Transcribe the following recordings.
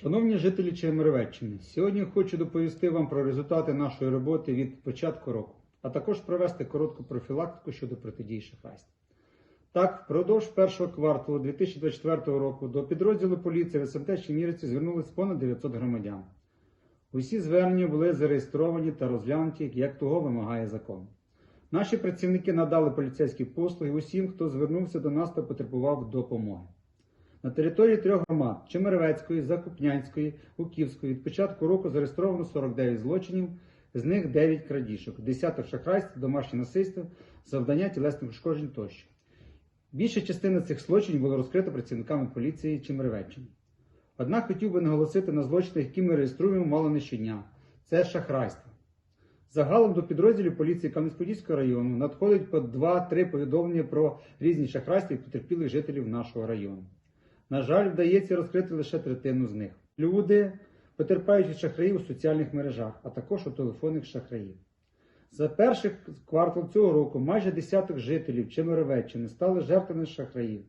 Шановні жителі Чемеровеччини, сьогодні хочу доповісти вам про результати нашої роботи від початку року, а також провести коротку профілактику щодо протидії шахрайству. Так, впродовж першого кварталу 2024 року до підрозділу поліції в СМТ Чемірівці звернулись понад 900 громадян. Усі звернення були зареєстровані та розглянуті, як того вимагає закон. Наші працівники надали поліцейські послуги усім, хто звернувся до нас та потребував допомоги. На території трьох громад Чемеревецької, Закупнянської, Гуківської від початку року зареєстровано 49 злочинів, з них 9 крадіжок, десяток шахрайств, домашнє насильство, завдання тілесних ушкоджень тощо. Більша частина цих злочинів було розкрито працівниками поліції Чемеревеччини. Однак хотів би наголосити на злочинах, які ми реєструємо мало не щодня. Це шахрайство. Загалом до підрозділів поліції Кам'янець-Подільського району надходить по 2-3 повідомлення про різні шахрайства від потерпілих жителів нашого району. На жаль, вдається розкрити лише третину з них. Люди потерпають від шахраїв у соціальних мережах, а також у телефонних шахраїв. За перший квартал цього року майже десяток жителів Чемеровеччини стали жертвами шахраїв.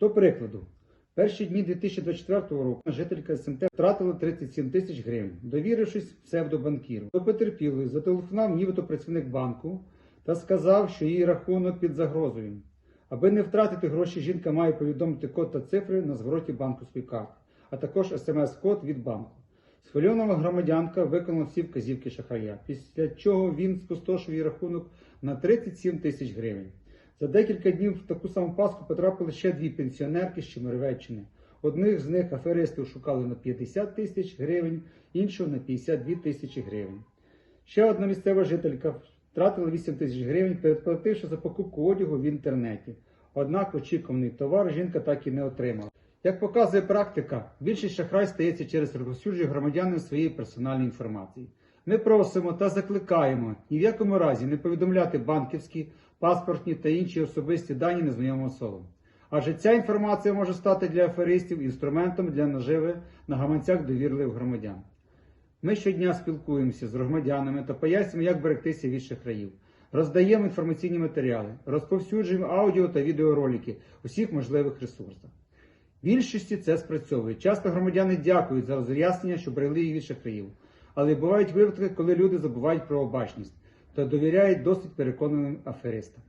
До прикладу, перші дні 2024 року жителька СМТ втратила 37 тисяч гривень, довірившись псевдобанкіру. До потерпілої зателефонував нібито працівник банку та сказав, що її рахунок під загрозою. Аби не втратити гроші, жінка має повідомити код та цифри на звороті банківської карти, а також смс-код від банку. Схвильована громадянка виконала всі вказівки шахрая, після чого він спустошив її рахунок на 37 тисяч гривень. За декілька днів в таку саму паску потрапили ще дві пенсіонерки з Чемеровеччини. Одних з них аферисти шукали на 50 тисяч гривень, іншого на 52 тисячі гривень. Ще одна місцева жителька втратила 8 тисяч гривень, передплативши за покупку одягу в інтернеті. Однак очікуваний товар жінка так і не отримала. Як показує практика, більшість шахрай стається через розповсюдження громадянам своєї персональної інформації. Ми просимо та закликаємо ні в якому разі не повідомляти банківські, паспортні та інші особисті дані незнайомим особам. Адже ця інформація може стати для аферистів інструментом для наживи на гаманцях довірливих громадян. Ми щодня спілкуємося з громадянами та пояснюємо, як берегтися від шахраїв. Роздаємо інформаційні матеріали, розповсюджуємо аудіо та відеоролики у всіх можливих ресурсах. Більшості це спрацьовує. Часто громадяни дякують за роз'яснення, що берегли їх від шахраїв. Але бувають випадки, коли люди забувають про обачність та довіряють досить переконаним аферистам.